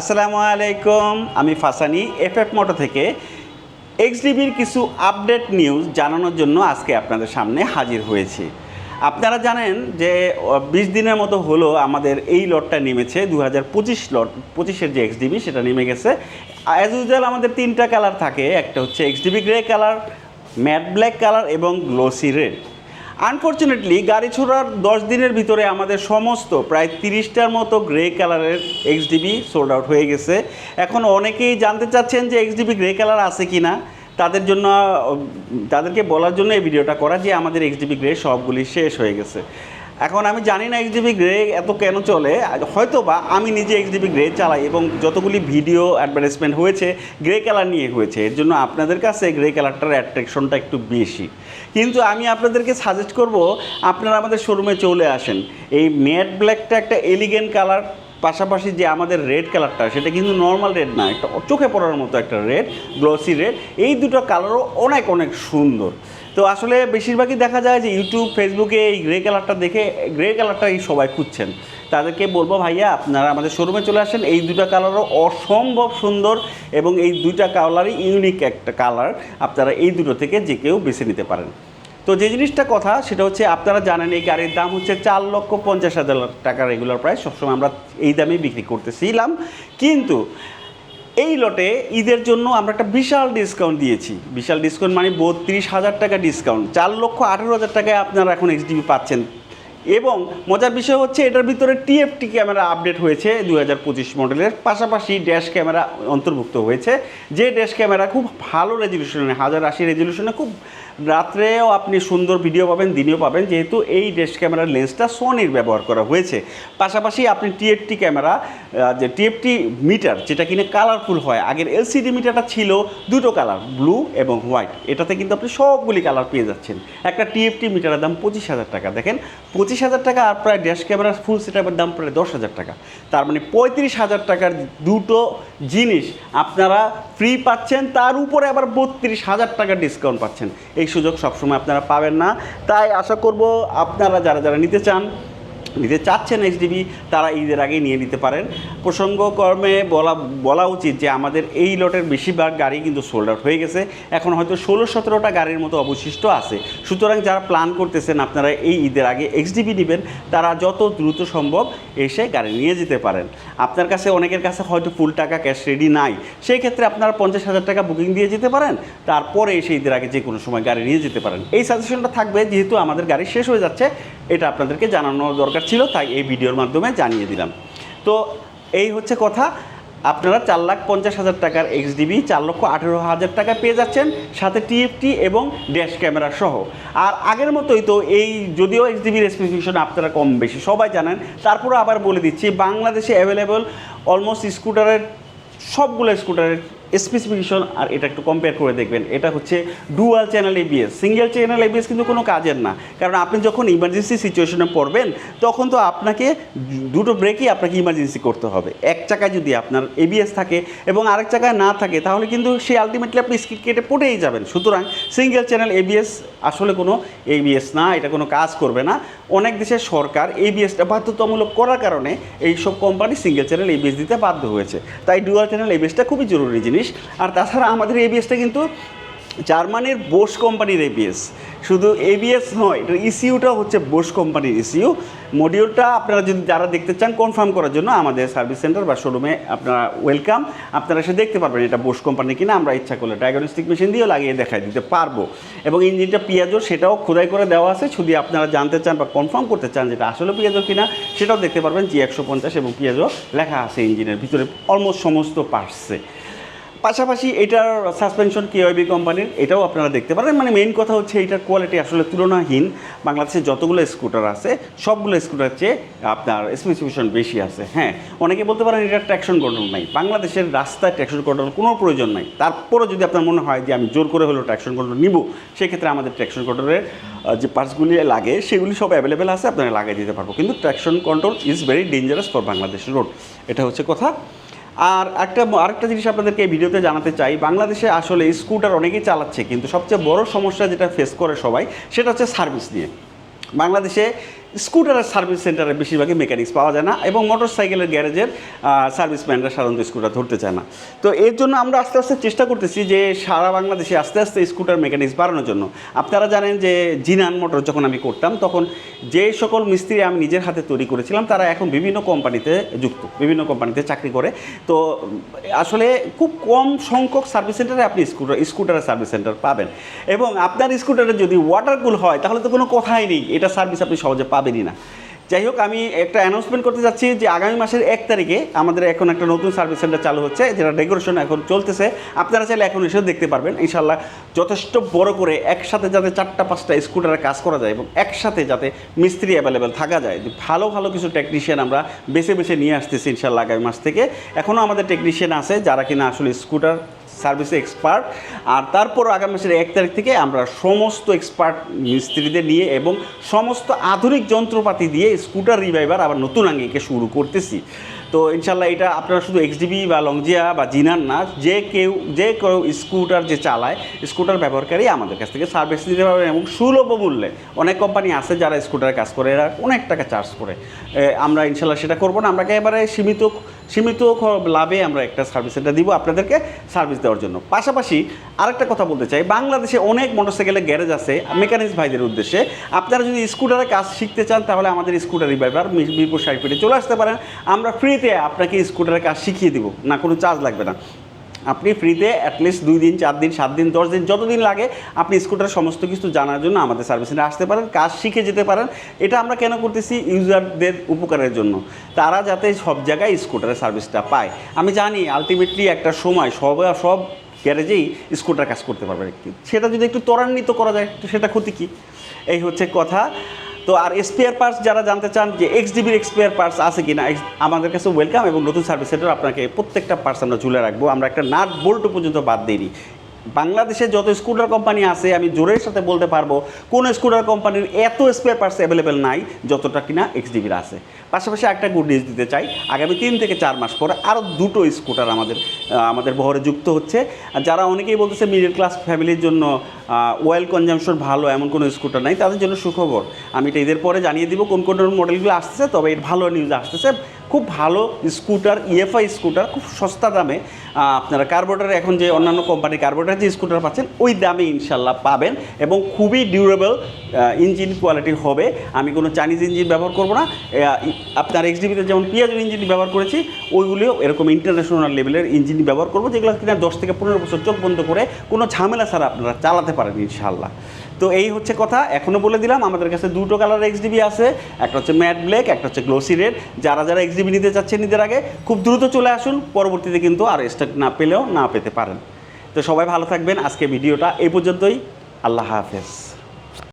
আসসালামু আলাইকুম, আমি ফাসানি এফএফ মোটো থেকে। এক্সডিবির কিছু আপডেট নিউজ জানানোর জন্য আজকে আপনাদের সামনে হাজির হয়েছি। আপনারা জানেন যে বিশ দিনের মতো হলো আমাদের এই লটটা নেমেছে দু হাজার পঁচিশ লট, পঁচিশের যে এক্সডিবি সেটা নেমে গেছে। অ্যাজ ইউজুয়াল আমাদের তিনটা কালার থাকে, একটা হচ্ছে XDB grey colour, matte black colour এবং গ্লোসি রেড। আনফর্চুনেটলি গাড়ি ছোড়ার দশ দিনের ভিতরে আমাদের সমস্ত প্রায় তিরিশটার মতো গ্রে কালারের এক্সডিবি সোল্ড আউট হয়ে গেছে। এখন অনেকেই জানতে চাচ্ছেন যে এক্সডিবি গ্রে কালার আছে কি না তাদের জন্য, তাদেরকে বলার জন্য এই ভিডিওটা করা যে আমাদের এক্সডিবি গ্রে সবগুলি শেষ হয়ে গেছে। এখন আমি জানি না এক্সডিবি গ্রে এত কেন চলে হয়তো বা আমি নিজে এক্সডিবি গ্রে চালাই এবং যতগুলি ভিডিও অ্যাডভার্টাইজমেন্ট হয়েছে গ্রে কালার নিয়ে হয়েছে, এর জন্য আপনাদের কাছে গ্রে কালারটার অ্যাট্রাকশনটা একটু বেশি। কিন্তু আমি আপনাদেরকে সাজেস্ট করব, আপনারা আমাদের শোরুমে চলে আসেন। এই ম্যাট ব্ল্যাকটা একটা এলিগেন্ট কালার পাশাপাশি যে আমাদের রেড কালারটা সেটা কিন্তু নর্মাল রেড না, একটা চোখে পড়ার মতো একটা রেড গ্লসি রেড এই দুটো কালারও অনেক অনেক সুন্দর। তো আসলে বেশিরভাগই দেখা যায় যে ইউটিউব ফেসবুকে এই গ্রে কালারটা দেখে গ্রে কালারটাই সবাই খুঁজছেন। তাদেরকে বলব, ভাইয়া, আপনারা আমাদের শোরুমে চলে আসেন, এই দুটো কালারও অসম্ভব সুন্দর এবং এই দুইটা কালারই ইউনিক একটা কালার আপনারা এই দুটো থেকে যে কেউ বেছে নিতে পারেন। তো যে জিনিসটা কথা, সেটা হচ্ছে আপনারা জানেন এই গাড়ির দাম হচ্ছে চার লক্ষ পঞ্চাশ হাজার টাকা রেগুলার প্রাইস সবসময় আমরা এই দামেই বিক্রি করতেছিলাম। কিন্তু এই লটে ঈদের জন্য আমরা একটা বিশাল ডিসকাউন্ট দিয়েছি। বিশাল ডিসকাউন্ট মানে বত্রিশ হাজার টাকা ডিসকাউন্ট চার লক্ষ আঠেরো হাজার টাকায় আপনারা এখন এইচডিবি পাচ্ছেন। এবং মজার বিষয় হচ্ছে এটার ভিতরে টিএফটি ক্যামেরা আপডেট হয়েছে দু হাজার পঁচিশ মডেলের পাশাপাশি ড্যাশ ক্যামেরা অন্তর্ভুক্ত হয়েছে। যে ড্যাশ ক্যামেরা খুব ভালো রেজলিউশনে হাজার আশি রেজলিউশনে খুব রাত্রেও আপনি সুন্দর ভিডিও পাবেন, দিনেও পাবেন। যেহেতু এই ড্যাশ ক্যামেরার লেন্সটা সোনির ব্যবহার করা হয়েছে। পাশাপাশি আপনি টিএফটি ক্যামেরা যে টিএফটি মিটার যেটা কিনা কালারফুল হয়, আগের এলসিডি মিটারটা ছিল দুটো কালার ব্লু এবং হোয়াইট এটাতে কিন্তু আপনি সবগুলি কালার পেয়ে যাচ্ছেন। একটা টিএফটি মিটারের দাম পঁচিশ হাজার টাকা। দেখেন, পঁচিশ হাজার টাকা আর প্রায় ড্যাশ ক্যামেরার ফুল সেটআপের দাম প্রায় দশ হাজার টাকা। তার মানে পঁয়ত্রিশ হাজার টাকার দুটো জিনিস আপনারা ফ্রি পাচ্ছেন, তার উপরে আবার বত্রিশ হাজার টাকার ডিসকাউন্ট পাচ্ছেন। এই সুযোগ সবসময় আপনারা পাবেন না। তাই আশা করব আপনারা যারা যারা নিতে চান নিতে চাচ্ছেন এইচডিবি তারা ঈদের আগেই নিয়ে নিতে পারেন। প্রসঙ্গ কর্মে বলা বলা উচিত যে আমাদের এই লটের বেশিরভাগ গাড়ি কিন্তু সোল্ড আউট হয়ে গেছে। এখন হয়তো ষোলো, সতেরোটা গাড়ির মতো অবশিষ্ট আছে। সুতরাং যারা প্ল্যান করতেছেন আপনারা এই ঈদের আগে এক্সডিবি নেবেন, তারা যত দ্রুত সম্ভব এসে গাড়ি নিয়ে যেতে পারেন। আপনার কাছে অনেকের কাছে হয়তো ফুল টাকা ক্যাশ রেডি নাই। সেই ক্ষেত্রে আপনারা পঞ্চাশ হাজার টাকা বুকিং দিয়ে যেতে পারেন। তারপরে এসে ঈদের আগে যে কোনো সময় গাড়ি নিয়ে যেতে পারেন। এই সাজেশনটা থাকবে, যেহেতু আমাদের গাড়ি শেষ হয়ে যাচ্ছে এটা আপনাদেরকে জানানো দরকার ছিল, তাই এই ভিডিওর মাধ্যমে জানিয়ে দিলাম। তো এই হচ্ছে কথা, আপনারা চার লাখ পঞ্চাশ হাজার টাকার এক্সডিবি চার লক্ষ আঠেরো হাজার টাকা পেয়ে যাচ্ছেন, সাথে টিএফটি এবং ড্যাশ ক্যামেরা সহ। আর আগের মতোই তো এই যদিও এক্সডিবির স্পেসিফিকেশন আপনারা কম বেশি সবাই জানেন তারপরে আবার বলে দিচ্ছি, বাংলাদেশে অ্যাভেলেবল অলমোস্ট স্কুটারের সবগুলো স্কুটারের স্পেসিফিকেশন আর এটা একটু কম্পেয়ার করে দেখবেন। এটা হচ্ছে dual channel ABS single channel ABS কিন্তু কোনো কাজের না। কারণ আপনি যখন ইমার্জেন্সি সিচুয়েশনে পড়বেন, তখন তো আপনাকে দুটো ব্রেকই আপনাকে ইমার্জেন্সি করতে হবে। এক চাকায় যদি আপনার এবিএস থাকে এবং আরেক চাকায় না থাকে, তাহলে কিন্তু সে আলটিমেটলি আপনি স্কিট কেটে পড়েই যাবেন। সুতরাং সিঙ্গেল চ্যানেল এবিএস আসলে কোনো এবিএস না, এটা কোনো কাজ করবে না। অনেক দেশের সরকার এবিএসটা বাধ্যতামূলক করার কারণে এই সব কোম্পানি সিঙ্গেল চ্যানেল এবিএস দিতে বাধ্য হয়েছে। তাই ডুয়াল চ্যানেল এবিএসটা খুবই জরুরি জিনিস। আর তাছাড়া আমাদের এবিএসটা কিন্তু জার্মানির বোস কোম্পানির এবিএস শুধু এবিএস নয় এটার ইসিউটাও হচ্ছে বোস কোম্পানির ইসিউ মডিউলটা আপনারা যদি যারা দেখতে চান কনফার্ম করার জন্য আমাদের সার্ভিস সেন্টার বা শোরুমে আপনারা ওয়েলকাম আপনারা এসে দেখতে পারবেন এটা বোস কোম্পানি কিনা, আমরা ইচ্ছা করলে ডায়াগনস্টিক মেশিন দিয়েও লাগিয়ে দেখাই দিতে পারব। এবং ইঞ্জিনটা পিয়াজো, সেটাও খোদাই করে দেওয়া আছে। যদি আপনারা জানতে চান বা কনফার্ম করতে চান যেটা আসলে পিয়াজো কিনা, সেটাও দেখতে পারবেন জি একশো পঞ্চাশ এবং পিয়াজো লেখা আছে ইঞ্জিনের ভিতরে অলমোস্ট সমস্ত পার্টসে পাশাপাশি এটার সাসপেনশন কেওয়াইবি কোম্পানির এটাও আপনারা দেখতে পারেন মানে মেইন কথা হচ্ছে এটার কোয়ালিটি আসলে তুলনাহীন। বাংলাদেশে যতগুলো স্কুটার আছে, সবগুলো স্কুটার চেয়ে আপনার স্পেসিফিকেশন বেশি আছে। হ্যাঁ অনেকে বলতে পারেন এটার ট্র্যাকশন কন্ট্রোল নাই। বাংলাদেশের রাস্তায় ট্র্যাকশন কন্ট্রোল কোনো প্রয়োজন নাই। তারপরে যদি আপনার মনে হয় যে আমি জোর করে হলেও ট্র্যাকশন কন্ট্রোল নিব, সেক্ষেত্রে আমাদের ট্র্যাকশন কন্ট্রোলের যে পার্টসগুলি লাগে, সেগুলি সব অ্যাভেলেবেল আছে, আপনারা লাগিয়ে দিতে পারব। কিন্তু traction control is very dangerous for Bangladesh road এটা হচ্ছে কথা। আর একটা আরেকটা জিনিস আপনাদেরকে এই ভিডিওতে জানাতে চাই, বাংলাদেশে আসলে স্কুটার অনেকেই চালাচ্ছে, কিন্তু সবচেয়ে বড় সমস্যা যেটা ফেস করে সবাই, সেটা হচ্ছে সার্ভিস নিয়ে। বাংলাদেশে স্কুটারের সার্ভিস সেন্টারে বেশিরভাগই মেকানিক্স পাওয়া যায় না এবং মোটর সাইকেলের গ্যারেজের সার্ভিসম্যানরা সাধারণত স্কুটার ধরতে চায় না। তো এর জন্য আমরা আস্তে আস্তে চেষ্টা করতেছি যে সারা বাংলাদেশে আস্তে আস্তে স্কুটার মেকানিক্স বাড়ানোর জন্য। আপনারা জানেন যে জিনান মোটর যখন আমি করতাম, তখন যে সকল মিস্ত্রি আমি নিজের হাতে তৈরি করেছিলাম, তারা এখন বিভিন্ন কোম্পানিতে যুক্ত, বিভিন্ন কোম্পানিতে চাকরি করে। তো আসলে খুব কম সংখ্যক সার্ভিস সেন্টারে আপনি স্কুটার স্কুটারের সার্ভিস সেন্টার পাবেন। এবং আপনার স্কুটারে যদি ওয়াটার কুল হয়, তাহলে তো কোনো কথাই নেই, এটা সার্ভিস আপনি সহজে পাবেনই না। যাই হোক, আমি একটা অ্যানাউন্সমেন্ট করতে চাচ্ছি যে আগামী মাসের এক তারিখে আমাদের এখন একটা নতুন সার্ভিস সেন্টার চালু হচ্ছে, যেটা ডেকোরেশন এখন চলতেছে। আপনারা চাইলে এখন এসেও দেখতে পারবেন। ইনশাল্লাহ যথেষ্ট বড় করে একসাথে যাতে চারটা পাঁচটা স্কুটারে কাজ করা যায় এবং একসাথে যাতে মিস্ত্রি অ্যাভেলেবেল থাকা যায়। ভালো ভালো কিছু টেকনিশিয়ান আমরা বেছে বেছে নিয়ে আসতেছি ইনশাল্লাহ আগামী মাস থেকে। এখনও আমাদের টেকনিশিয়ান আছে, যারা কিনা আসলে স্কুটার সার্ভিসে এক্সপার্ট। আর তারপর আগামী মাসের এক তারিখ থেকে আমরা সমস্ত এক্সপার্ট মিস্ত্রিদের নিয়ে এবং সমস্ত আধুনিক যন্ত্রপাতি দিয়ে স্কুটার রিভাইভার আবার নতুন আঙ্গিকে শুরু করতেছি। তো ইনশাল্লাহ এটা আপনারা শুধু এক্সডিবি বা লংজিয়া বা জিনার না, যে কেউ যে কেউ স্কুটার যে চালায়, স্কুটার ব্যবহারকারী আমাদের কাছ থেকে সার্ভিস দিতে পারবেন এবং সুলভ মূল্যে। অনেক কোম্পানি আছে যারা স্কুটারের কাজ করে, এরা অনেক টাকা চার্জ করে। আমরা ইনশাল্লাহ সেটা করব না। আমরা একেবারে সীমিত সীমিত লাভে আমরা একটা সার্ভিস সেন্টার দিব আপনাদেরকে সার্ভিস দেওয়ার জন্য। পাশাপাশি আরেকটা কথা বলতে চাই, বাংলাদেশে অনেক মোটরসাইকেলের গ্যারেজ আছে মেকানিক্স ভাইদের উদ্দেশ্যে। আপনারা যদি স্কুটারের কাজ শিখতে চান, তাহলে আমাদের স্কুটার রিভাইভার মিরপুর সাইড চলে আসতে পারেন। আমরা ফ্রিতে আপনাকে স্কুটারের কাজ শিখিয়ে দিব, না কোনো চার্জ লাগবে না। আপনি ফ্রিতে অ্যাটলিস্ট দুই দিন, চার দিন, সাত দিন, দশ দিন, যতদিন লাগে আপনি স্কুটার সমস্ত কিছু জানার জন্য আমাদের সার্ভিস সেন্টারে আসতে পারেন, কাজ শিখে যেতে পারেন। এটা আমরা কেন করতেছি? ইউজারদের উপকারের জন্য। তারা যাতে সব জায়গায় স্কুটারের সার্ভিসটা পায়। আমি জানি আলটিমেটলি একটা সময় সব সব গ্যারেজেই স্কুটার কাজ করতে পারবে সেটা যদি একটু ত্বরান্বিত করা যায়, তো সেটা ক্ষতি কী? এই হচ্ছে কথা। তো আর স্পেয়ার পার্টস যারা জানতে চান যে এক্স ডিবির স্পেয়ার পার্টস আছে কি না আমাদের কাছে ওয়েলকাম এবং নতুন সার্ভিস সেন্টার আপনাকে প্রত্যেকটা পার্টস আমরা ঝুলে রাখব। আমরা একটা নাট বোল্ট পর্যন্ত বাদ দিইনি বাংলাদেশে যত স্কুটার কোম্পানি আছে, আমি জোরের সাথে বলতে পারব, কোন স্কুটার কোম্পানির এত স্পেয়ার পার্টস অ্যাভেলেবেল নাই, যতটা কিনা এক্স ডিবির আছে। পাশাপাশি একটা গুড নিউজ দিতে চাই, আগামী তিন থেকে চার মাস পরে আরও দুটো স্কুটার আমাদের আমাদের বহরে যুক্ত হচ্ছে। যারা অনেকেই বলতেছে মিডল ক্লাস ফ্যামিলির জন্য ওয়েল কনজামশন ভালো, এমন কোনো স্কুটার নাই, তাদের জন্য সুখবর। আমি এটা ঈদের পরে জানিয়ে দিব কোন কোন মডেলগুলো আসতেছে তবে এর ভালো নিউজ আসতেছে। খুব ভালো স্কুটার ইএফআই স্কুটার, খুব সস্তা দামে আপনারা কার্বোরেটার এখন যে অন্যান্য কোম্পানির কার্বোরেটার যে স্কুটার পাচ্ছেন, ওই দামে ইনশাল্লাহ পাবেন এবং খুবই ডিউরেবল ইঞ্জিন কোয়ালিটি হবে। আমি কোনো চাইনিজ ইঞ্জিন ব্যবহার করব না। আপনার এক্সডিবিতে যেমন পিয়াজোর ইঞ্জিন ব্যবহার করেছি, ওইগুলিও এরকম ইন্টারন্যাশনাল লেভেলের ইঞ্জিন ব্যবহার করব, যেগুলো কিনা দশ থেকে পনেরো বছর চোখ বন্ধ করে কোনো ঝামেলা ছাড়া আপনারা চালাতে পারেন ইনশাল্লাহ তো এই হচ্ছে কথা এখনও বলে দিলাম, আমাদের কাছে দুটো কালার এক্সডিবি আছে, একটা হচ্ছে ম্যাট ব্ল্যাক একটা হচ্ছে গ্লোসি রেড যারা যারা এক্সডিবি নিতে চাচ্ছেন নিজের আগে, খুব দ্রুত চলে আসুন, পরবর্তীতে কিন্তু আর স্টক না পেলেও না পেতে পারেন। তো সবাই ভালো থাকবেন, আজকে ভিডিওটা এই পর্যন্তই, আল্লাহ হাফেজ।